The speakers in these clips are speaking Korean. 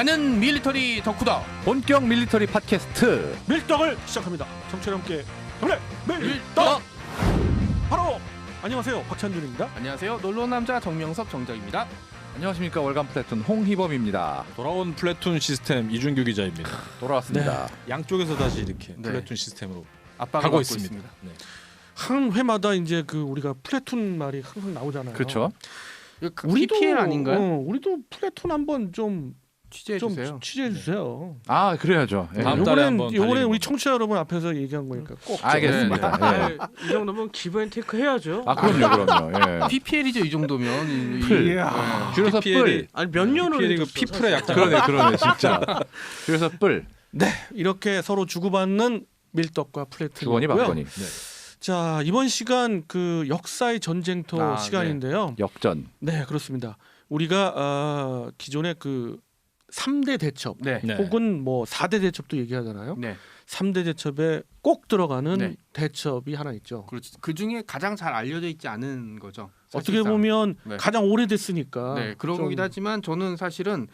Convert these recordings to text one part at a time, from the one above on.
나는 밀리터리 덕후다. 본격 밀리터리 팟캐스트 밀떡을 시작합니다. 청취자 함께 경례 밀떡 밀떡. 바로 안녕하세요 박찬준입니다. 안녕하세요. 놀러 온 남자 정명섭 정작입니다. 안녕하십니까 월간 플래툰 홍희범입니다 돌아온 플래툰 시스템 이준규 기자입니다. 돌아왔습니다 양쪽에서 다시 이렇게 네. 플래툰 시스템으로 아빠가 가고 맡고 있습니다. 네. 한 회마다 이제 그 우리가 플래툰 말이 항상 나오잖아요. 그렇죠 이거 그 우리도 PPL 아닌가요? 어, 우리도 플래툰 한번 좀 취재해 좀 주세요. 취재해 주세요. 아 그래야죠 예. 다음 달에 요번엔 한번 달리는 우리 거. 청취자 여러분 앞에서 얘기한 거니까 꼭 좀- 알겠습니다 예. 이 정도면 기브앤테이크 해야죠. 아 그럼요 그럼요 예. PPL이죠 이 정도면. 이- 이- 풀. 네. 줄여서 PPL 이뿔 아니 몇 년을 PPL 이거 해줬어, 피플의 사실. 약자. 그러네 그러네 진짜 줄여서 뿔 이렇게 서로 주고받는 밀떡과 주거니 플래툰이고요. 받거니 자 이번 시간 그 역사의 전쟁터 아, 시간인데요. 역전 네 그렇습니다. 우리가 어, 기존의 그 3대 대첩 네. 네. 혹은 뭐 4대 대첩도 얘기하잖아요. 네. 3대 대첩에 꼭 들어가는 네. 대첩이 하나 있죠. 그렇죠. 그 중에 가장 잘 알려져 있지 않은 거죠. 어떻게 사실상. 보면 네. 가장 오래됐으니까. 네 그런 좀- 거긴 하지만 저는 사실은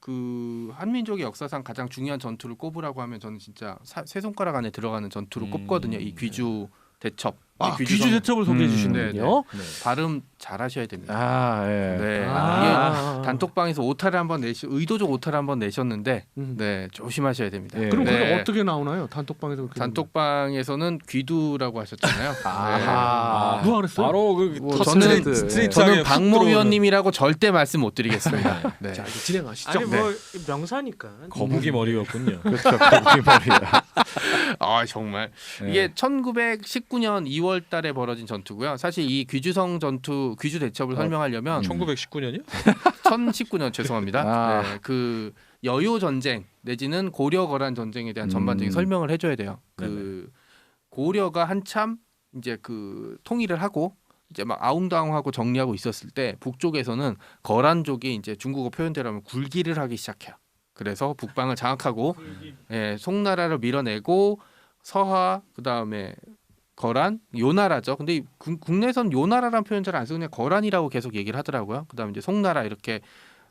그 한민족의 역사상 가장 중요한 전투를 꼽으라고 하면 저는 진짜 사- 세 손가락 안에 들어가는 전투를 음. 꼽거든요. 이 귀주 대첩. 아, 이 귀주 귀주성- 대첩을 소개해 음, 주시는군요. 네. 발음 잘하셔야 됩니다. 아 예. 네. 아. 이게 단톡방에서 오타를 한번 내시 의도적 오타를 한번 내셨는데 음. 네 조심하셔야 됩니다. 예. 그럼 네. 그게 어떻게 나오나요? 단톡방에서 그렇게 단톡방에서는 귀두라고 하셨잖아요. 아하. 되면. 누가 그랬어요? 바로 그뭐첫 저는 저는 훅 박모 위원님이라고 절대 말씀 못 드리겠습니다. 네. 자 진행하시죠. 아니 네. 뭐 명사니까. 거북이 머리였군요. 그렇죠 거북이 머리야 아 정말 예. 이게 1919년 2월 달에 벌어진 전투고요. 사실 이 귀주성 전투, 귀주 대첩을 어. 설명하려면 1919년이요? 1019년 죄송합니다. 아. 네, 그 여요 전쟁 내지는 고려 거란 전쟁에 대한 전반적인 음. 설명을 해줘야 돼요. 그 고려가 한참 이제 그 통일을 하고 이제 막 아웅다웅하고 정리하고 있었을 때 북쪽에서는 거란족이 이제 중국어 표현대로 하면 굴기를 하기 시작해요. 그래서 북방을 장악하고 예, 송나라를 밀어내고 서하 그다음에 거란 요나라죠. 근데 국- 국내선 요나라라는 표현 잘 안 쓰고 그냥 거란이라고 계속 얘기를 하더라고요. 그다음에 이제 송나라 이렇게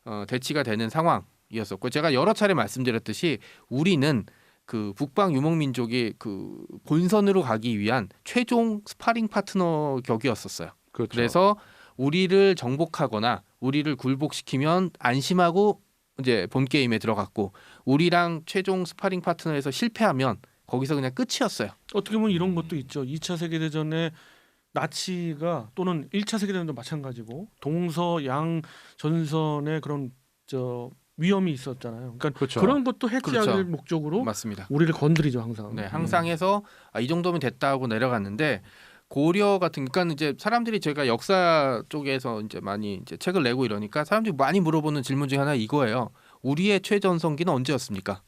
어, 대치가 되는 상황이었었고 제가 여러 차례 말씀드렸듯이 우리는 그 북방 유목민족이 그 본선으로 가기 위한 최종 스파링 파트너 격이었었어요. 그렇죠 그래서 우리를 정복하거나 우리를 굴복시키면 안심하고 이제 본 게임에 들어갔고 우리랑 최종 스파링 파트너에서 실패하면 거기서 그냥 끝이었어요. 어떻게 보면 이런 것도 있죠. 2차 세계 대전에 나치가 또는 1차 세계 대전도 마찬가지고 동서 양 전선에 그런 저 위험이 있었잖아요. 그러니까 그렇죠. 그런 것도 해치하기 그렇죠. 목적으로 맞습니다. 우리를 건드리죠 항상. 네, 항상 해서 아, 이 정도면 됐다 하고 내려갔는데 고려 같은 그러니까 이제 사람들이 제가 역사 쪽에서 이제 많이 이제 책을 내고 이러니까 사람들이 많이 물어보는 질문 중에 하나 이거예요. 우리의 최전성기는 언제였습니까?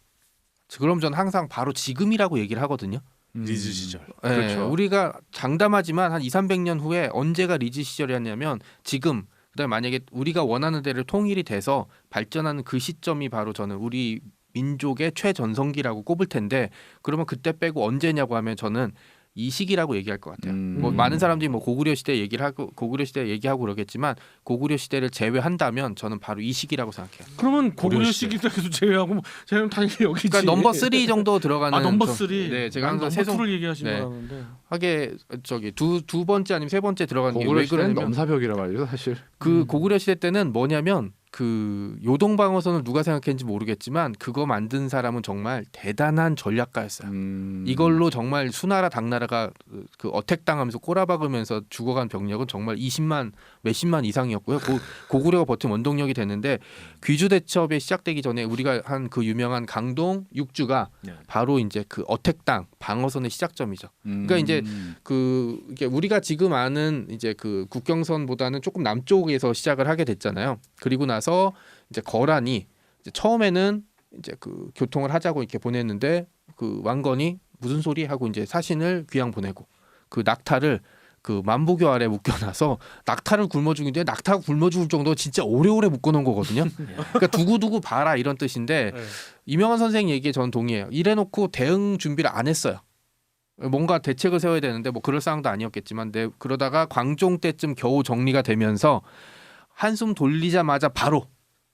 그럼 전 항상 바로 지금이라고 얘기를 하거든요. 음. 리즈 시절. 예, 그렇죠. 우리가 장담하지만 한 2, 300년 후에 언제가 리즈 시절이었냐면 지금 그다음에 만약에 우리가 원하는 대로 통일이 돼서 발전하는 그 시점이 바로 저는 우리 민족의 최전성기라고 꼽을 텐데 그러면 그때 빼고 언제냐고 하면 저는 이 시기라고 얘기할 것 같아요. 음. 뭐 음. 많은 사람들이 뭐 고구려 시대 얘기를 하고 고구려 시대 얘기하고 그러겠지만 고구려 시대를 제외한다면 저는 바로 이 시기라고 생각해요. 그러면 고구려. 시기에서 제외하고 뭐 제외하면 당연히 여기지. 그러니까 넘버 3 정도 들어가는 아 넘버 저- 3. 네, 제가 난 항상 세종 2를 얘기하시는 네. 거라는데. 하게 저기 두 두 번째 아니면 세 번째 들어가는 게 고구려 왜 시대는 그러냐면 넘사벽이라 말이죠 사실 그 음. 고구려 시대 때는 뭐냐면 그 요동 방어선을 누가 생각했는지 모르겠지만 그거 만든 사람은 정말 대단한 전략가였어요. 음. 이걸로 정말 수나라 당나라가 그- 그 어택 당하면서 꼬라박으면서 죽어간 병력은 정말 20만 몇십만 이상이었고요. 고, 고구려가 버틴 원동력이 됐는데 귀주 대첩에 시작되기 전에 우리가 한 그 유명한 강동 육주가 네. 바로 이제 그 어택 당 방어선의 시작점이죠. 음. 그러니까 이제 그 이게 우리가 지금 아는 이제 그 국경선보다는 조금 남쪽에서 시작을 하게 됐잖아요. 그리고 나서 이제 거란이 이제 처음에는 이제 그 교통을 하자고 이렇게 보냈는데 그 왕건이 무슨 소리 하고 이제 사신을 귀양 보내고 그 낙타를 그 만보교 아래 묶여놔서 낙타를 굶어 죽인데 낙타가 굶어 죽을 정도 진짜 오래오래 묶어놓은 거거든요. 그러니까 두고두고 봐라 이런 뜻인데 네. 이명환 선생 얘기에 전 동의해요. 이래놓고 대응 준비를 안 했어요. 뭔가 대책을 세워야 되는데 뭐 그럴 상황도 아니었겠지만 내 그러다가 광종 때쯤 겨우 정리가 되면서 한숨 돌리자마자 바로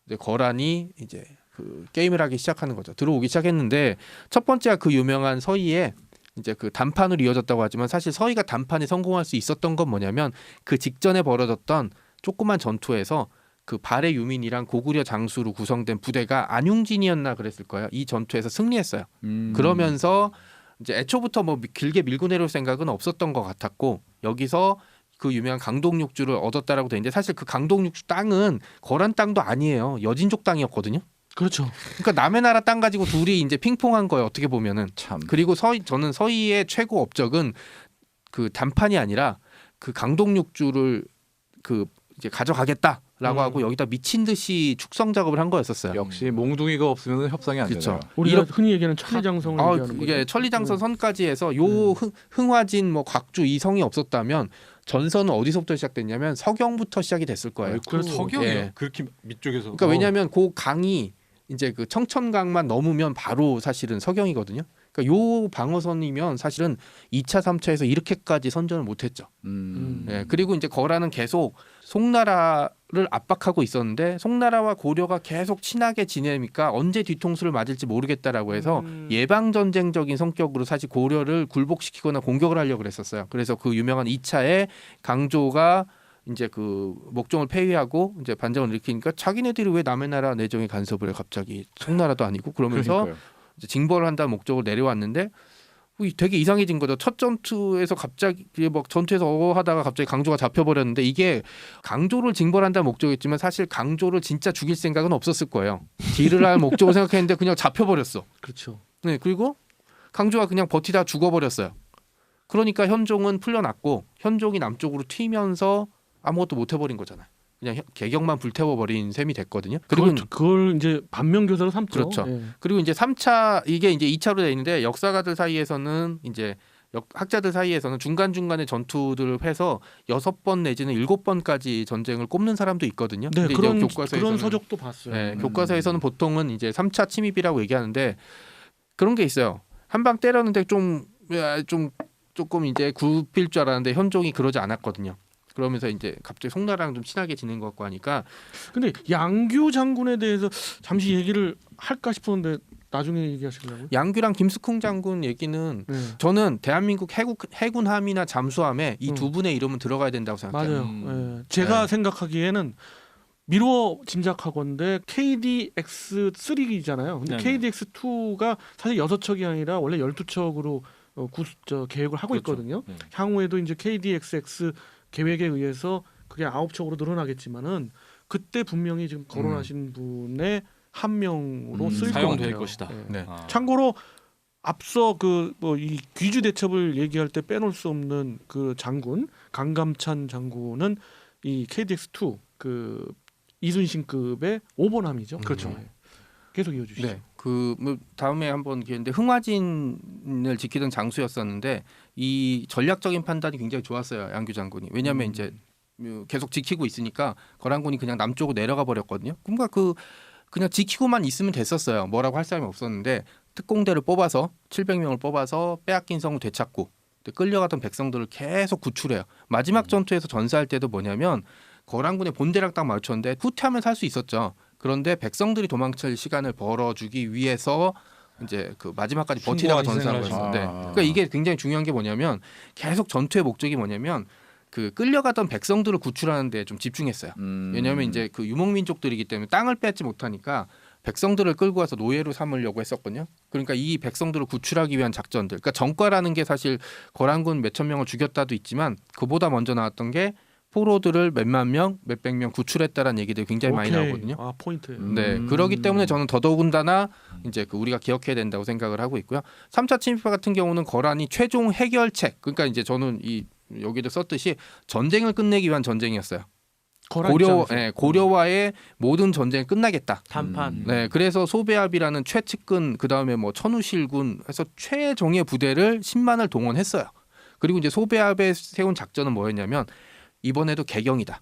이제 거란이 이제 그 게임을 하기 시작하는 거죠. 들어오기 시작했는데 첫 번째가 그 유명한 서희에 이제 그 단판으로 이어졌다고 하지만 사실 서희가 단판에 성공할 수 있었던 건 뭐냐면 그 직전에 벌어졌던 조그만 전투에서 그 발해 유민이랑 고구려 장수로 구성된 부대가 안용진이었나 그랬을 거예요. 이 전투에서 승리했어요. 음. 그러면서 이제 애초부터 뭐 길게 밀고 내려올 생각은 없었던 것 같았고 여기서 그 유명한 강동육주를 얻었다라고 돼 있는데 사실 그 강동육주 땅은 거란 땅도 아니에요. 여진족 땅이었거든요. 그렇죠. 그러니까 남의 나라 땅 가지고 둘이 이제 핑퐁한 거예요. 어떻게 보면은. 참. 그리고 서희 저는 서희의 최고 업적은 그 단판이 아니라 그 강동육주를 그 이제 가져가겠다 라고 음. 하고 여기다 미친 듯이 축성 작업을 한 거였었어요. 역시 몽둥이가 없으면 협상이 안. 되죠. 우리가 이렇게- 흔히 얘기하는 천리장성을 아, 얘기하는 이게 거죠. 천리장성 음. 선까지 해서 요 흥, 흥화진 뭐 곽주 이 성이 없었다면 전선은 어디서부터 시작됐냐면 서경부터 시작이 됐을 거예요. 그렇죠. 석영이요. 예. 그렇게 밑쪽에서. 그러니까 왜냐하면 그 강이 이제 그 청천강만 넘으면 바로 사실은 서경이거든요. 그러니까 요 방어선이면 사실은 2차, 3차에서 이렇게까지 선전을 못했죠. 음. 예, 그리고 이제 거라는 계속 송나라 를 압박하고 있었는데 송나라와 고려가 계속 친하게 지내니까 언제 뒤통수를 맞을지 모르겠다라고 해서 음. 예방 전쟁적인 성격으로 사실 고려를 굴복시키거나 공격을 하려고 그랬었어요. 그래서 그 유명한 2차에 강조가 이제 그 목종을 폐위하고 이제 반정을 일으키니까 자기네들이 왜 남의 나라 내정에 간섭을 해 갑자기 송나라도 아니고 그러면서. 이제 징벌을 한다는 목적으로 내려왔는데 이 되게 이상해진 거죠. 첫 전투에서 갑자기 막 전투에서 어어 하다가 갑자기 강조가 잡혀버렸는데 이게 강조를 징벌한다는 목적이었지만 사실 강조를 진짜 죽일 생각은 없었을 거예요. 딜을 할 목적을 생각했는데 그냥 잡혀버렸어. 그렇죠. 네 그리고 강조가 그냥 버티다 죽어버렸어요. 그러니까 현종은 풀려났고 현종이 남쪽으로 튀면서 아무것도 못 해버린 거잖아요. 그냥 현- 개경만 불태워버린 셈이 됐거든요. 그리고 그걸, 그걸 이제 반면교사로 삼죠. 그렇죠. 예. 그리고 이제 3차 이게 이제 2차로 돼 있는데 역사가들 사이에서는 이제 역- 학자들 사이에서는 중간 중간에 전투들을 해서 여섯 번 내지는 일곱 번까지 전쟁을 꼽는 사람도 있거든요. 네, 그런 교과서에서는 그런 서적도 봤어요. 네, 음. 교과서에서는 보통은 이제 3차 침입이라고 얘기하는데 그런 게 있어요. 한 방 때렸는데 좀 야, 좀 조금 이제 굽힐 줄 알았는데 현종이 그러지 않았거든요. 그러면서 이제 갑자기 송나라랑 좀 친하게 지낸 것 같고 하니까 근데 양규 장군에 대해서 잠시 얘기를 할까 싶었는데 나중에 얘기하시려고요? 양규랑 김숙흥 장군 얘기는 네. 저는 대한민국 해군, 해군함이나 잠수함에 이두 음. 분의 이름은 들어가야 된다고 생각해요. 맞아요. 음. 예. 제가 네. 생각하기에는 미루어 짐작하건데 KDX3잖아요. 근데 네네. KDX2가 사실 여섯 척이 아니라 원래 열두 척으로 어, 구, 저 계획을 하고 그렇죠. 있거든요. 네. 향후에도 이제 KDXX 계획에 의해서 그게 아홉 척으로 늘어나겠지만은 그때 분명히 지금 거론하신 분의 한 명으로 음, 쓸것 사용될 같아요. 것이다. 예. 네. 아. 참고로 앞서 그 뭐 이 귀주 대첩을 얘기할 때 빼놓을 수 없는 그 장군 강감찬 장군은 이 KDX2 그 이순신급의 5번함이죠. 그렇죠. 계속 이어주시죠. 네. 그뭐 다음에 한번 기회인데 흥화진을 지키던 장수였었는데 이 전략적인 판단이 굉장히 좋았어요. 양규 장군이. 왜냐하면 음. 이제 뭐 계속 지키고 있으니까 거란군이 그냥 남쪽으로 내려가 버렸거든요. 그러니까 그 그냥 지키고만 있으면 됐었어요. 뭐라고 할 사람이 없었는데 특공대를 뽑아서 700명을 뽑아서 빼앗긴 성을 되찾고 또 끌려가던 백성들을 계속 구출해요. 마지막 전투에서 전사할 때도 뭐냐면 거란군의 본대랑 딱 맞췄는데 후퇴하면 살 수 있었죠. 그런데 백성들이 도망칠 시간을 벌어주기 위해서 이제 그 마지막까지 버티다가 숭고한 전사한 희생을 거였는데, 하시는 그러니까 이게 굉장히 중요한 게 뭐냐면 계속 전투의 목적이 뭐냐면 그 끌려가던 백성들을 구출하는데 좀 집중했어요. 음. 왜냐하면 이제 그 유목민족들이기 때문에 땅을 뺏지 못하니까 백성들을 끌고 와서 노예로 삼으려고 했었거든요. 그러니까 이 백성들을 구출하기 위한 작전들. 그러니까 정과라는 게 사실 거란군 몇천 명을 죽였다도 있지만 그보다 먼저 나왔던 게 포로들을 몇만 명, 몇백 명 구출했다라는 얘기들이 굉장히 많이 오케이. 나오거든요. 아 포인트. 음. 네, 그러기 때문에 저는 더더군다나 이제 그 우리가 기억해야 된다고 생각을 하고 있고요. 3차 침입파 같은 경우는 거란이 최종 해결책, 그러니까 이제 저는 이 여기도 썼듯이 전쟁을 끝내기 위한 전쟁이었어요. 고려. 예, 고려와의 모든 전쟁이 끝나겠다. 단판. 음. 네, 그래서 소배합이라는 최측근 그 다음에 뭐 천우실군 해서 최종의 부대를 10만을 동원했어요. 그리고 이제 소배합에 세운 작전은 뭐였냐면 이번에도 개경이다.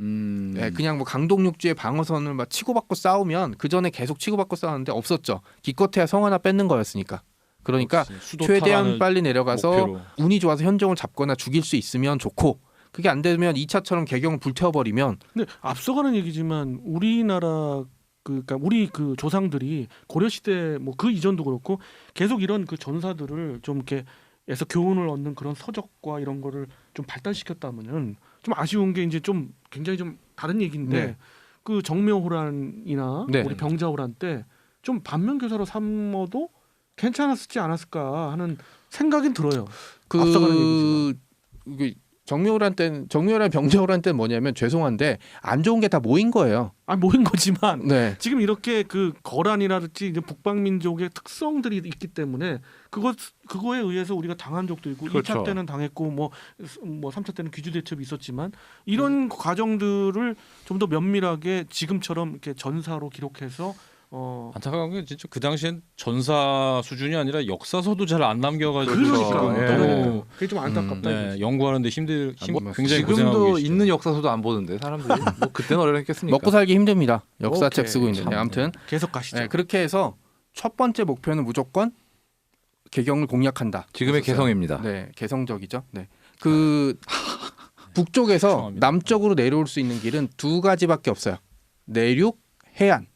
음. 네, 그냥 뭐 강동육지의 방어선을 막 치고받고 싸우면 그 전에 계속 치고받고 싸웠는데 없었죠. 기껏해야 성 하나 뺏는 거였으니까. 그러니까 최대한 빨리 내려가서 목표로. 운이 좋아서 현종을 잡거나 죽일 수 있으면 좋고 그게 안 되면 2차처럼 개경을 불태워버리면 근데 앞서가는 얘기지만 우리나라 그 그러니까 우리 그 조상들이 고려 시대 뭐 그 이전도 그렇고 계속 이런 그 전사들을 좀 이렇게 에서 교훈을 얻는 그런 서적과 이런 거를 좀 발달시켰다면은 좀 아쉬운 게 이제 좀 굉장히 좀 다른 얘기인데 네. 그 정묘호란이나 네. 우리 병자호란 때 좀 반면 교사로 삼어도 괜찮았지 않았을까 하는 생각은 들어요. 앞서가는 그그 정묘란 때는 정묘란 병자호란 때는 뭐냐면 죄송한데 안 좋은 게 다 모인 거예요. 아 모인 거지만 네. 지금 이렇게 그 거란이라든지 이제 북방 민족의 특성들이 있기 때문에 그것 그거에 의해서 우리가 당한 적도 있고 그렇죠. 2차 때는 당했고 뭐뭐 3차 때는 귀주 대첩이 있었지만 이런 과정들을 좀 더 면밀하게 지금처럼 이렇게 전사로 기록해서 어 안타까운 게 진짜 그 당시엔 전사 수준이 아니라 역사서도 잘 안 남겨가지고 그러니까. 지금 예. 너무 그게 좀 안타깝다. 네, 이거지. 연구하는데 힘들 힘, 뭐 굉장히 고생하고 지금도. 있는 역사서도 안 보는데 사람들이 뭐 그때는 어려했겠습니까? 먹고 살기 힘듭니다. 역사책 오케이. 쓰고 있는데 참. 아무튼 계속 가시죠. 네, 그렇게 해서 첫 번째 목표는 무조건 개경을 공략한다. 지금의. 개성입니다. 네, 개성적이죠. 네. 그 북쪽에서 죄송합니다. 남쪽으로 내려올 수 있는 길은 두 가지밖에 없어요. 내륙, 해안.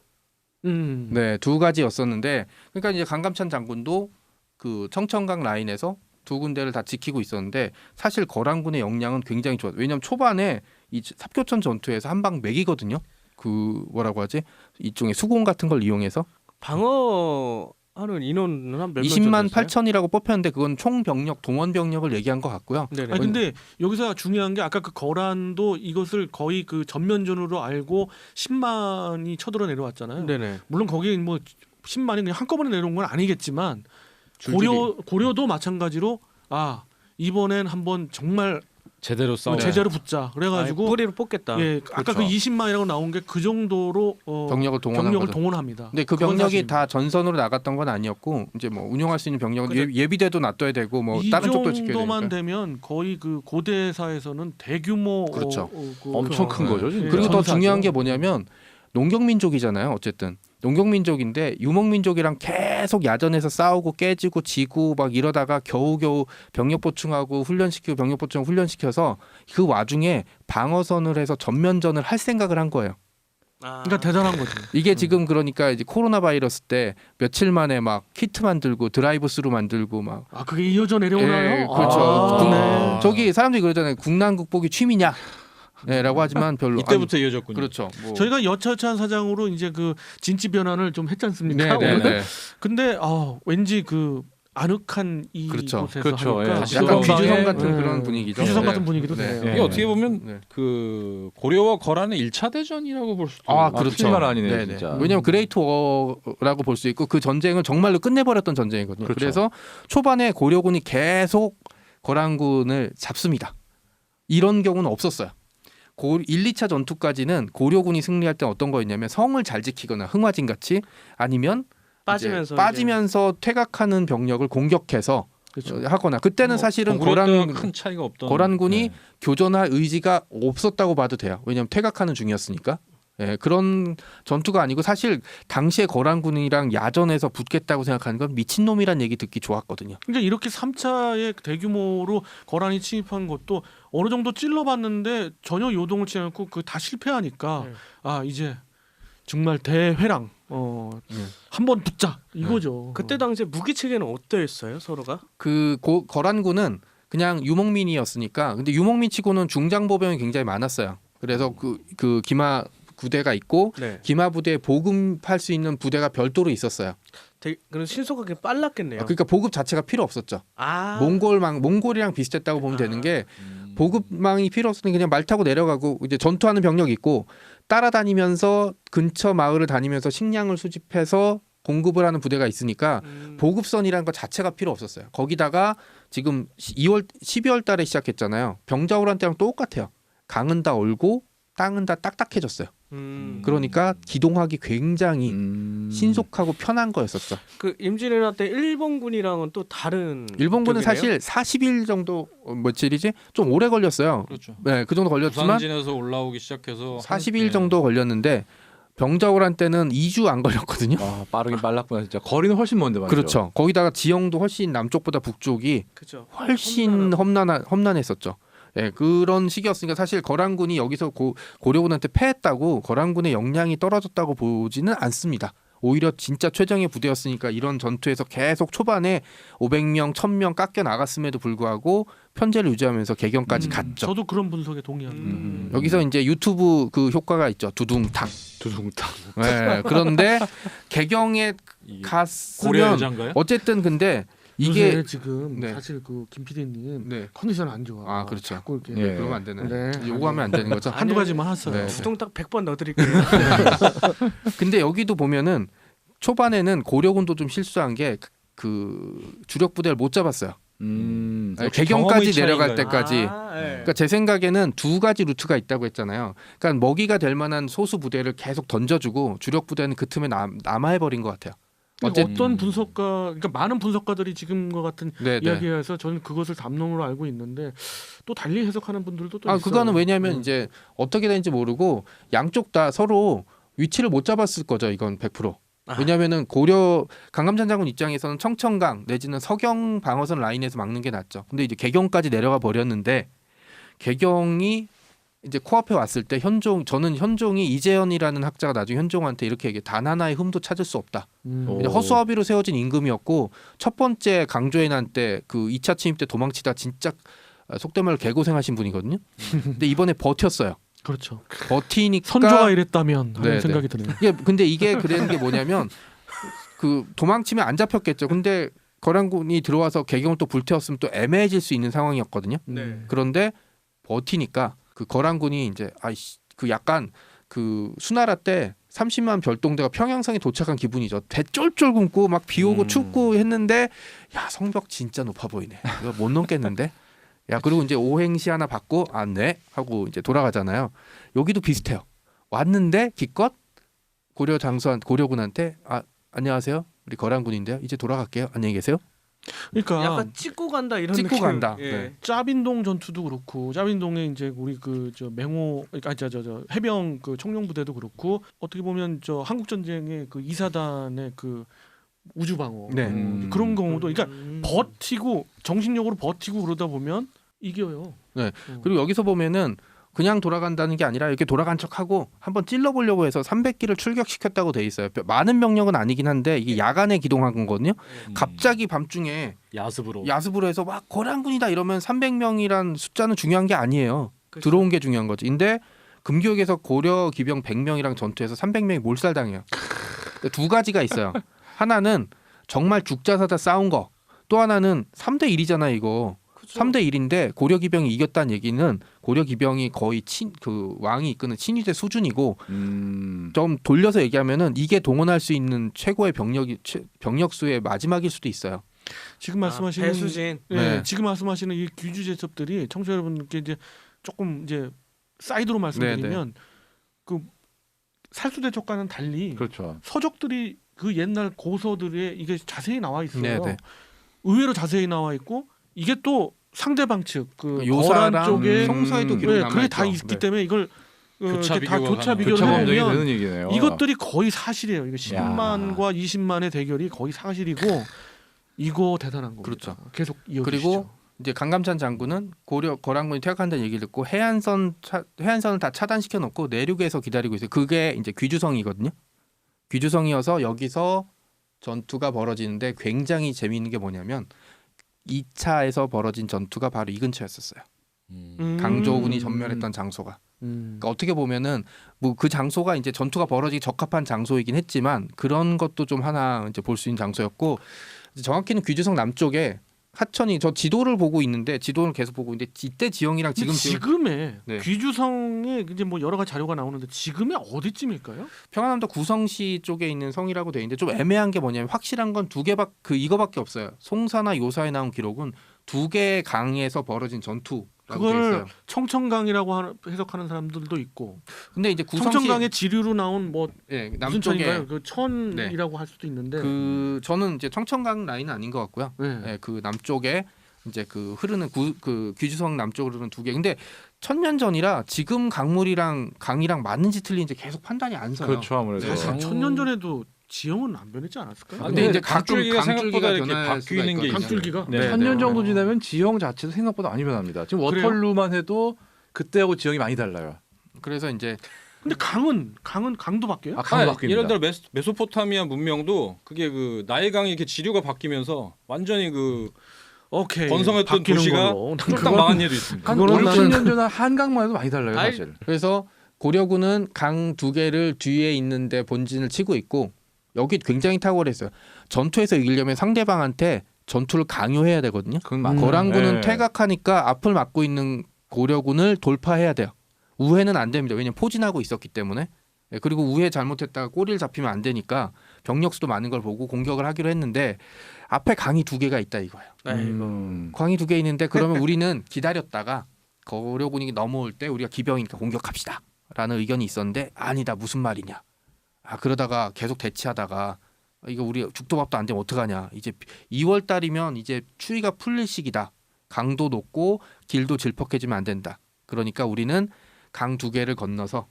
음. 네, 두 가지였었는데 그러니까 이제 강감찬 장군도 그 청천강 라인에서 두 군데를 다 지키고 있었는데 사실 거란군의 역량은 굉장히 좋았어요. 왜냐하면 초반에 이 삽교천 전투에서 한 방 맥이거든요. 그 뭐라고 하지? 이쪽에 수공 같은 걸 이용해서 방어 하는 인원은 한몇 20만 8천이라고 뽑혔는데 그건 총 병력 동원 병력을 얘기한 것 같고요. 네네. 아니 근데 여기서 중요한 게 아까 그 거란도 이것을 거의 그 전면전으로 알고 10만이 쳐들어 내려왔잖아요. 네네. 물론 거기 뭐 10만이 그냥 한꺼번에 내려온 건 아니겠지만 고려 고려도 마찬가지로 아 이번엔 한번 정말 제대로 싸우. 어, 제대로 붙자. 그래가지고 아예 뿌리를 뽑겠다. 예 아까 그 그렇죠. 20만이라고 나온 게 그 정도로 어, 병력을 동원한 병력을 거죠. 동원합니다. 근데 그 병력이. 다 전선으로 나갔던 건 아니었고 이제 뭐 운용할 수 있는 병력은. 예, 예비대도 놔둬야 되고 뭐 이 다른 쪽도 지켜야 정도만 되니까. 되면 거의 그 고대사에서는 대규모 그렇죠. 어, 어, 그- 엄청 큰 네. 거죠. 진짜. 예. 그리고 더 전사죠. 중요한 게 뭐냐면 농경 민족이잖아요. 어쨌든 농경민족인데 유목민족이랑 계속 야전에서 싸우고 깨지고 지고 막 이러다가 겨우겨우 병력 보충하고 훈련시키고 병력 보충 훈련시켜서 그 와중에 방어선을 해서 전면전을 할 생각을 한 거예요. 아. 그러니까 대단한 거죠. 이게 지금 그러니까 이제 코로나 바이러스 때 며칠 만에 막 키트 만들고 드라이브 스루 만들고 막 아 그게 이어져 내려오나요? 예, 그렇죠. 아, 국- 네. 저기 사람들이 그러잖아요. 국난 극복이 취미냐? 네, 라고 하지만 별로 이때부터 아니, 이어졌군요. 그렇죠. 뭐. 저희가 여차찬 사장으로 이제 그 진지 변환을 좀 했지 않습니까? 네, 네? 네. 근데 아 왠지 그 아늑한 그렇죠. 이곳에서 그렇죠. 하니까 예. 약간 귀주성 같은 네. 그런 분위기죠. 귀주성 네. 같은 분위기도 네. 돼요. 예. 이게 어떻게 보면 네. 그 고려와 거란의 1차 대전이라고 볼 수도. 아, 아, 그렇죠. 말 아니네요, 네네. 진짜. 왜냐하면 그레이트 워라고 볼 수 있고 그 전쟁을 정말로 끝내버렸던 전쟁이거든요. 그렇죠. 그래서 초반에 고려군이 계속 거란군을 잡습니다. 이런 경우는 없었어요. 고 1, 2차 전투까지는 고려군이 승리할 때 어떤 거였냐면 성을 잘 지키거나 흥화진 같이 아니면 빠지면서 빠지면서 퇴각하는 병력을 공격해서 그렇죠. 어, 하거나 그때는 뭐 사실은 거란 큰 차이가 없던. 거란군이 네. 교전할 의지가 없었다고 봐도 돼요. 왜냐하면 퇴각하는 중이었으니까. 예, 그런 전투가 아니고 사실 당시에 거란군이랑 야전에서 붙겠다고 생각하는 건 미친놈이란 얘기 듣기 좋았거든요. 그러니까 이렇게 3차의 대규모로 거란이 침입한 것도 어느 정도 찔러봤는데 전혀 요동을 치지 않고 그 다 실패하니까 네. 아 이제 정말 대회랑 어, 네. 한번 붙자 이거죠. 그때 당시에 무기 체계는 어떠했어요 서로가? 그 고, 거란군은 그냥 유목민이었으니까 근데 유목민치고는 중장보병이 굉장히 많았어요. 그래서 그, 그 기마 부대가 있고 네. 기마 부대에 보급할 수 있는 부대가 별도로 있었어요. 되게 그럼 신속하게 빨랐겠네요. 그러니까 보급 자체가 필요 없었죠. 아. 몽골망 몽골이랑 비슷했다고 보면 아. 되는 게 음. 보급망이 필요 없으니 그냥 말 타고 내려가고 이제 전투하는 병력 있고 따라다니면서 근처 마을을 다니면서 식량을 수집해서 공급을 하는 부대가 있으니까 음. 보급선이라는 것 자체가 필요 없었어요. 거기다가 지금 2월 12월 달에 시작했잖아요. 병자호란 때랑 똑같아요. 강은 다 얼고 땅은 다 딱딱해졌어요. 음. 그러니까 기동하기 굉장히 음. 신속하고 편한 거였었죠. 그 임진왜란 때 일본군이랑은 또 다른 일본군은? 사실 40일 정도 어, 며칠이지 좀 오래 걸렸어요. 그렇죠. 네, 그 정도 걸렸지만 부산진에서 올라오기 시작해서 40일 네. 정도 걸렸는데 병자호란 때는 2주 안 걸렸거든요. 아, 빠르긴 빨랐구나 진짜. 거리는 훨씬 먼데 말이죠. 그렇죠. 거기다가 지형도 훨씬 남쪽보다 북쪽이 그죠. 훨씬 험난한 험난했었죠. 예, 그런 시기였으니까 사실 거란군이 여기서 고, 고려군한테 패했다고 거란군의 역량이 떨어졌다고 보지는 않습니다. 오히려 진짜 최정의 부대였으니까 이런 전투에서 계속 초반에 500명, 1000명 깎여 나갔음에도 불구하고 편제를 유지하면서 개경까지 음, 갔죠. 저도 그런 분석에 동의합니다. 음. 여기서 이제 유튜브 그 효과가 있죠. 두둥탕. 두둥탕. 예, 그런데 개경에 갔으면? 어쨌든 근데 이게 지금 네. 사실 그김 PD님 네. 컨디션 안 좋아. 아, 그렇죠. 자꾸 이렇게 예. 그러면 안 되네. 네. 요구하면 안 되는 거죠. 한두 가지만 하세요. 네. 두동 딱 100번 넣어드릴게요. 근데 여기도 보면은 초반에는 고려군도 좀 실수한 게 그 주력 부대를 못 잡았어요. 음. 개경까지 내려갈? 때까지. 아, 예. 그러니까 제 생각에는 두 가지 루트가 있다고 했잖아요. 그러니까 먹이가 될 만한 소수 부대를 계속 던져주고 주력 부대는 그 틈에 남, 남아해 버린 것 같아요. 그러니까 어쨌든 어떤 분석가, 그러니까 많은 분석가들이 지금과 같은 네, 네. 이야기에서 저는 그것을 담론으로 알고 있는데 또 달리 해석하는 분들도 또 아 있어요. 그거는 왜냐하면 음. 이제 어떻게 되는지 모르고 양쪽 다 서로 위치를 못 잡았을 거죠. 이건 100%. 아. 왜냐하면은 고려 강감찬 장군 입장에서는 청천강 내지는 서경 방어선 라인에서 막는 게 낫죠. 근데 이제 개경까지 내려가 버렸는데 개경이 이제 코앞에 왔을 때 현종 저는 현종이 이재현이라는 학자가 나중에 현종한테 이렇게 얘기해 단 하나의 흠도 찾을 수 없다. 음. 허수아비로 세워진 임금이었고 첫 번째 강조의 난때그 2차 침입 때 도망치다 진짜 아, 속된 말로 개고생하신 분이거든요. 근데 이번에 버텼어요. 그렇죠. 버티니까 선조가 이랬다면 하는 그러니까 네, 생각이 드네요. 이게 근데 이게 그런 게 뭐냐면 그 도망치면 안 잡혔겠죠. 근데 거란군이 들어와서 개경을 또 불태웠으면 또 애매해질 수 있는 상황이었거든요. 네. 그런데 버티니까 그 거란군이 이제 아이씨 그 약간 그 수나라 때 30만 별동대가 평양성에 도착한 기분이죠. 배 쫄쫄 굶고 막 비 오고 음. 춥고 했는데 야 성벽 진짜 높아 보이네. 이거 못 넘겠는데. 야 그리고 이제 오행시 하나 받고 아네 하고 이제 돌아가잖아요. 여기도 비슷해요. 왔는데 기껏 고려 장수한 고려군한테 아 안녕하세요 우리 거란군인데요 이제 돌아갈게요 안녕히 계세요. 그러니까 약간 찍고 간다 이런 찍고 느낌. 간다. 예. 네. 짜빈동 전투도 그렇고 짜빈동에 이제 우리 그 저 맹호 아니 저저 저 해병 그 청룡 부대도 그렇고 어떻게 보면 저 한국 전쟁의 그 이사단의 그 우주 방어 네. 음. 그런 경우도 그러니까 음. 버티고 정신력으로 버티고 그러다 보면 이겨요. 네. 어. 그리고 여기서 보면은 그냥 돌아간다는 게 아니라 이렇게 돌아간 척하고 한번 찔러보려고 해서 300기를 출격시켰다고 돼 있어요. 많은 병력은 아니긴 한데 이게 야간에 기동한 거거든요. 음. 갑자기 밤중에 야습으로 야습으로 해서 막 거란군이다 이러면 300명이란 숫자는 중요한 게 아니에요. 그렇죠. 들어온 게 중요한 거지. 근데 금교육에서 고려 기병 100명이랑 전투해서 300명이 몰살당해요. 두 가지가 있어요. 하나는 정말 죽자사자 싸운 거. 또 하나는 3대 1이잖아 이거. 그렇죠. 3대 1인데 고려 기병이 이겼다는 얘기는 고려 기병이 거의 친 그 왕이 이끄는 친위대 수준이고 음. 좀 돌려서 얘기하면은 이게 동원할 수 있는 최고의 병력이 최- 병력 수의 마지막일 수도 있어요. 지금 아, 말씀하시는 배수진. 예, 네. 지금 말씀하시는 이 귀주 제첩들이 청취자 여러분께 이제 조금 이제 사이드로 말씀드리면 네, 그 살수대첩과는 달리 그렇죠. 서적들이 그 옛날 고서들에 이게 자세히 나와 있어요. 네, 네. 의외로 자세히 나와 있고 이게 또 상대방 측그 요사랑 거란 쪽에 성서에도 음, 기록이 네, 그게 다 있기 네. 때문에 이걸 어, 교차 다 교차. 비교를 해보면 얘기네요. 이것들이 거의 사실이에요. 이거 10만과 20만의 대결이 거의 사실이고 이거 대단한 겁니다. 그렇죠. 계속 이어지시죠. 그리고 이제 강감찬 장군은 고려 거란군이 퇴각한다는 얘기를 듣고 해안선 차, 해안선을 다 차단시켜 놓고 내륙에서 기다리고 있어요. 그게 이제 귀주성이거든요. 귀주성이어서 여기서 전투가 벌어지는데 굉장히 재미있는 게 뭐냐면 2차에서 벌어진 전투가 바로 이 근처였었어요. 음. 음. 강조군이 전멸했던 장소가. 음. 그러니까 어떻게 보면은 뭐 그 장소가 이제 전투가 벌어지기 적합한 장소이긴 했지만 그런 것도 좀 하나 이제 볼 수 있는 장소였고 정확히는 귀주성 남쪽에 하천이 저 지도를 보고 있는데 지도를 계속 보고 있는데 이때 지형이랑 지금 지금 지금 지금의 네. 귀주성에 이제 뭐 여러 가지 자료가 나오는데 지금의 어디쯤일까요? 평안남도 구성시 쪽에 있는 성이라고 돼 있는데 좀 애매한 게 뭐냐면 확실한 건 두 개밖 그 이거밖에 없어요. 송사나 요사에 나온 기록은 두 개의 강에서 벌어진 돼 그걸 있어요. 청천강이라고 하는- 해석하는 사람들도 있고 근데 이제 구성시 청천강의 지류로 나온 뭐 예, 무슨 남쪽에 천인가요? 그 천이라고 할 수도 있는데 그 저는 이제 청천강 라인은 아닌 것 같고요. 네. 예, 그 남쪽에 이제 그 흐르는 구, 그 귀주성 남쪽으로 흐르는 두 개. 근데 천년 전이라 지금 강물이랑 강이랑 맞는지 틀린지 계속 판단이 안 서요. 그렇죠 아무래도. 사실 강- 천년 전에도 지형은 안 변했지 않았을까요? 아, 근데 이제 강줄기가 생각보다 이렇게 바뀌는 게. 강줄기가 네, 한년 네. 정도 지나면 지형 자체도 생각보다 많이 변합니다. 지금? 워털루만 해도 그때하고 지형이 많이 달라요. 그래서 이제 근데 강은 강은 강도 바뀌어요? 아, 강도 아니, 바뀝니다. 예를 들어 메소, 메소포타미아 문명도 그게 그 나일강이 이렇게 지류가 바뀌면서 완전히 그 오케이. 번성했던 도시가 쫄딱 그건- 망한 예도 있습니다. 한 그거는 5, 나는- 60년 전에 한강만 해도 많이 달라요, 아이, 사실. 그래서 고려군은 강 두 개를 뒤에 있는데 본진을 치고 있고 여기 굉장히 탁월했어요. 전투에서 이기려면 상대방한테 전투를 강요해야 되거든요. 거란군은 네. 퇴각하니까 앞을 막고 있는 고려군을 돌파해야 돼요. 우회는 안 됩니다. 왜냐면 포진하고 있었기 때문에. 예, 그리고 우회 잘못했다가 꼬리를 잡히면 안 되니까 병력 수도 많은 걸 보고 공격을 하기로 했는데 앞에 강이 두 개가 있다 이거예요. 음. 광이 두 개 있는데 그러면 우리는 기다렸다가 거려군이 넘어올 때 우리가 기병이니까 공격합시다 라는 의견이 있었는데 아니다 무슨 말이냐 아 그러다가 계속 대치하다가 이거 우리 죽도밥도 안 되면 어떡하냐 이제 2월 달이면 이제 추위가 풀릴 시기다 강도 높고 길도 질퍽해지면 안 된다 그러니까 우리는 강 두 개를 건너서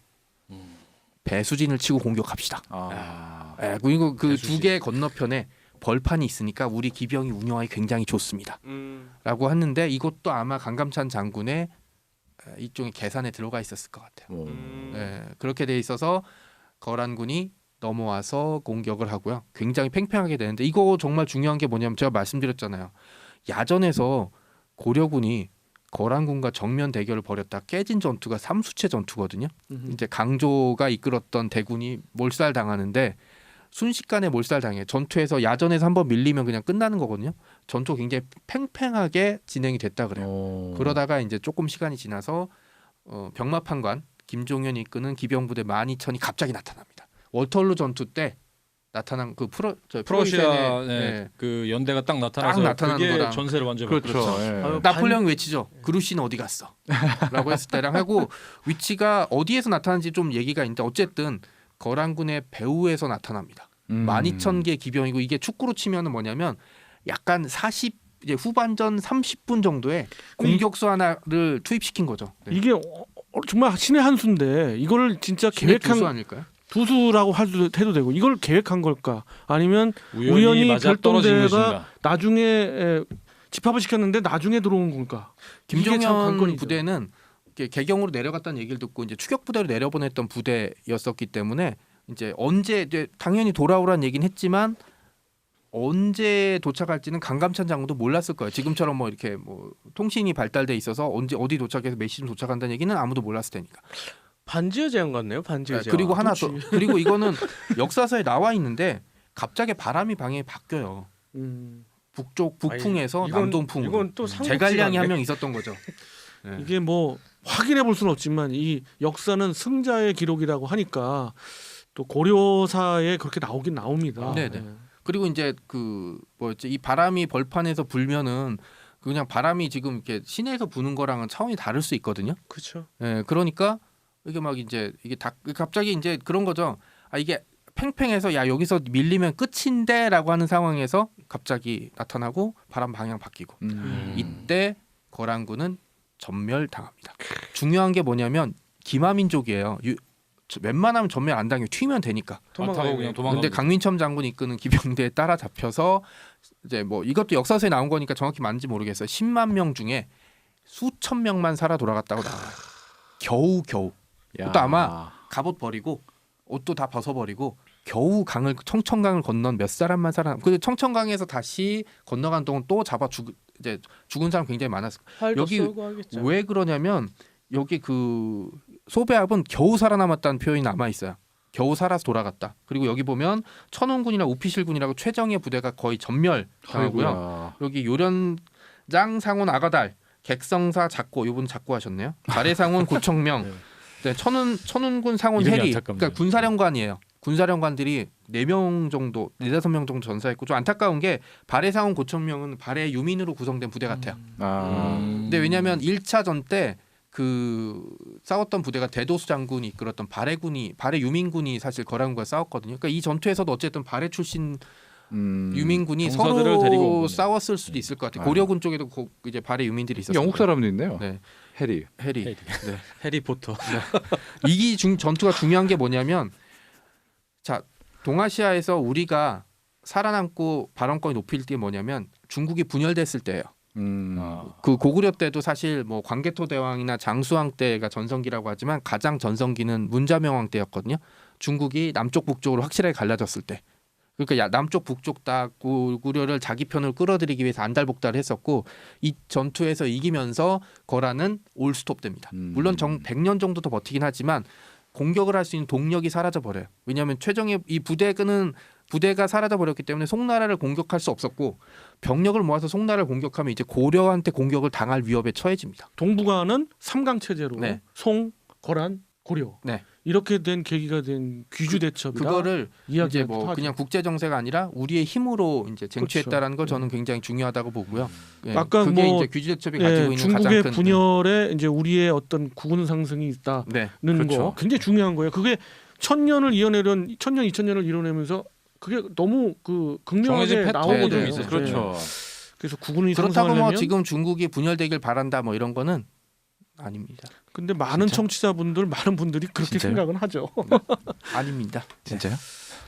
배수진을 치고 공격합시다 아. 예, 그리고 그. 두 개 건너편에 벌판이 있으니까 우리 기병이 운영하기 굉장히 좋습니다. 음. 라고 했는데 이것도 아마 강감찬 장군의 에, 일종의 계산에 들어가 있었을 것 같아요. 어. 음. 예, 그렇게 돼 있어서 거란군이 넘어와서 공격을 하고요. 굉장히 팽팽하게 되는데 이거 정말 중요한 게 뭐냐면 제가 말씀드렸잖아요. 야전에서 고려군이 거란군과 정면 대결을 벌였다 깨진 전투가 삼수체 전투거든요. 음. 이제 강조가 이끌었던 대군이 몰살 당하는데 순식간에 몰살 당해. 전투에서 야전에서 한번 밀리면 그냥 끝나는 거거든요. 전투 가 굉장히 팽팽하게 진행이 됐다 그래요. 어. 그러다가 이제 조금 시간이 지나서 어, 병마판관 김종현이 이끄는 기병부대 12,000이 갑자기 나타납니다. 월털루 전투 때 나타난 그 프로 저 프로시아 네, 예. 그 연대가 딱 나타나서 딱 나타나는 거랑. 전세를 완전 그렇죠. 바꿨죠. 예. 아유, 나폴레옹 외치죠. 그루시는 어디 갔어? 라고 했을 때랑 하고 위치가 어디에서 나타난지 좀 얘기가 있는데 어쨌든 거란군의 배후에서 나타납니다. 음. 12,000개 기병이고 이게 축구로 치면은 뭐냐면 약간 40 이제 후반전 30분 정도에 공격수 하나를 투입시킨 거죠. 네. 이게 정말 신의 한 수인데 이거를 진짜 계획한 두수 아닐까요? 두수라고 할도 해도 되고 이걸 계획한 걸까? 아니면 우연히, 우연히 별동대가. 나중에 에, 집합을 시켰는데 나중에 들어온 걸까? 김종현 관건이죠. 부대는 개경으로 내려갔다는 얘기를 듣고 이제 추격 부대로 내려보냈던 부대였었기 때문에 이제 언제 이제 당연히 돌아오라는 얘기는 했지만 언제 도착할지는 강감찬 장군도 몰랐을 거예요. 지금처럼 뭐 이렇게 뭐 통신이 발달돼 있어서 언제 어디 도착해서 몇 시쯤 도착한다는 얘기는 아무도 몰랐을 테니까. 반지의 제왕 같네요. 반지의 네, 제왕. 그리고 하나 더 그리고 이거는 역사서에 나와 있는데 갑자기 바람이 방향이 바뀌어요. 음, 북쪽 북풍에서 아니, 이건- 또 삼국지 제갈량이 한. 명 있었던 거죠. 네. 이게 뭐 확인해 볼 수는 없지만 이 역사는 승자의 기록이라고 하니까 또 고려사에 그렇게 나오긴 나옵니다. 네네. 그리고 이제 그 뭐였지 이 바람이 벌판에서 불면은 그냥 바람이 지금 이렇게 시내에서 부는 거랑은 차원이 다를 수 있거든요. 그렇죠. 예, 그러니까 이게 막 이제 이게 다 갑자기 이제 그런 거죠. 아 이게 팽팽해서 야 여기서 밀리면 끝인데라고 하는 상황에서 갑자기 나타나고 바람 방향 바뀌고 음. 이때 거란군은 전멸 당합니다. 중요한 게 뭐냐면 기마민족이에요. 웬만하면 전멸 안 당해 튀면 되니까. 많다고 그냥 도망가. 근데 강민첨 장군 이끄는 기병대에 따라 잡혀서 이제 뭐 이것도 역사서에 나온 거니까 정확히 맞는지 모르겠어요. 10만 명 중에 수천 명만 살아 돌아갔다고 나와요. 겨우 겨우 야. 그것도 아마 갑옷 버리고 옷도 다 벗어버리고 겨우 강을 청천강을 건넌 몇 사람만 살아. 그 청천강에서 다시 건너간 동안 또 잡아 죽 이제 죽은 사람 굉장히 활도 여기. 왜 그러냐면 여기 그 소배합은 겨우 살아남았다는 표현이 남아 있어요. 겨우 살아서 돌아갔다. 그리고 여기 보면 천원군이나 우피실군이라고 최정예 부대가 거의 전멸 당하고요. 아이고야. 여기 요련장 상원 아가달 객성사 작고 요분 작고 하셨네요. 자례상원 고청명 네. 네, 천운 천운군 상원 해리. 그러니까 군사령관이에요. 군사령관들이 네 명 정도 네 다섯 명 정도 전사했고 좀 안타까운 게 발해 상원 고청명은 발해 유민으로 구성된 부대 같아요. 아. 음. 근데 왜냐하면 1차 전 때 그 싸웠던 부대가 대도수 장군이 이끌었던 발해군이 발해 유민군이 사실 거란군과 싸웠거든요. 그러니까 이 전투에서도 어쨌든 발해 출신 음. 유민군이 서로 데리고. 싸웠을 수도 있을 것 같아요. 아. 고려군 쪽에도 고- 이제 발해 유민들이 있었어요. 영국 사람도 있네요. 네. 해리. 해리. 해리. 네. 해리 포터. 이기 중 전투가 중요한 게 뭐냐면 자 동아시아에서 우리가 살아남고 발언권이 높일 게 뭐냐면 중국이 분열됐을 때예요. 음. 아. 그 고구려 때도 사실 뭐 광개토 대왕이나 장수왕 때가 전성기라고 하지만 가장 전성기는 문자명왕 때였거든요. 중국이 남쪽 북쪽으로 확실하게 갈라졌을 때. 그러니까 야- 남쪽 북쪽 다 고구려를 자기 편으로 끌어들이기 위해서 안달복달을 했었고 이 전투에서 이기면서 거라는 올스톱됩니다. 음. 물론 정 100년 정도 더 버티긴 하지만 공격을 할 수 있는 동력이 사라져 버려요. 왜냐하면 최종의 이 부대는 부대가 사라져 버렸기 때문에 송나라를 공격할 수 없었고 병력을 모아서 송나라를 공격하면 이제 고려한테 공격을 당할 위협에 처해집니다. 동북아는 삼강 체제로 네. 송, 거란, 고려 네. 이렇게 된 계기가 된 귀주 대첩이라 그거를 이야기가 이제 뭐 하죠. 그냥 국제 정세가 아니라 우리의 힘으로 이제 쟁취했다라는 걸 저는 굉장히 중요하다고 보고요. 예, 아까 그게 뭐, 이제 규제 대첩이 예, 가지고 있는 중국의 가장 큰 분열에 이제 우리의 어떤 구분 상승이 있다는 네, 거 그렇죠. 굉장히 중요한 거예요. 그게 천년을 이어내는 천년 이천년을 이뤄내면서 그게 너무 그 극명하게 나오거든요. 좀 있어요. 네. 그렇죠. 그래서 구분이 그렇다고 뭐 지금 중국이 분열되길 바란다 뭐 이런 거는 아닙니다. 근데 많은 진짜? 청취자분들 많은 분들이 그렇게 진짜요? 생각은 하죠. 아닙니다. 진짜요?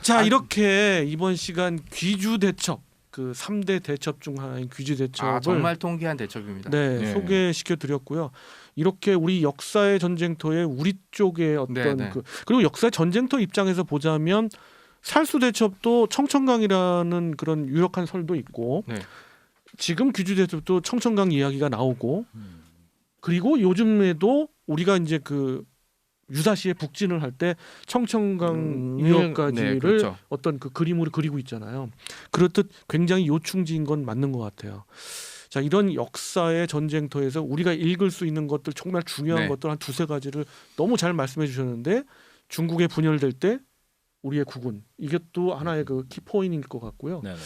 자 아니- 이렇게 이번 시간 귀주 대첩 그 3대 대첩 중 하나인 귀주 대첩을 아 정말 통쾌한 대첩입니다. 네, 네. 소개시켜 드렸고요. 이렇게 우리 역사의 전쟁터에 우리 쪽의 어떤 네, 네. 그 그리고 역사의 전쟁터 입장에서 보자면 살수 대첩도 청천강이라는 그런 유력한 설도 있고 네. 지금 귀주 대첩도 청천강 이야기가 나오고 그리고 요즘에도 우리가 이제 그 유사시에 북진을 할 때 청천강 음, 유역까지를 네, 그렇죠. 어떤 그 그림으로 그리고 있잖아요. 그렇듯 굉장히 요충지인 건 맞는 것 같아요. 자 이런 역사의 전쟁터에서 우리가 읽을 수 있는 것들 정말 중요한 네. 것들 한 두세 가지를 너무 잘 말씀해 주셨는데 중국에 분열될 때 우리의 국군 이게 또 하나의 그 키포인일 것 같고요. 네네.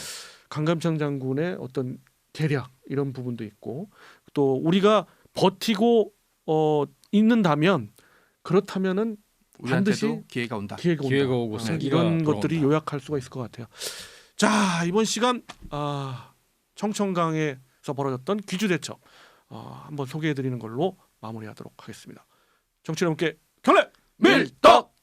강감창 장군의 어떤 계략 이런 부분도 있고 또 우리가 버티고 어 있는다면 그렇다면은 반드시 기회가 온다. 기회가 온다. 기회가 오고 네, 이런 것들이 돌아온다. 요약할 수가 있을 것 같아요. 자 이번 시간 아, 청천강에서 벌어졌던 귀주 대첩 아, 한번 소개해드리는 걸로 마무리하도록 하겠습니다. 정치 여러분께 결례 밀떡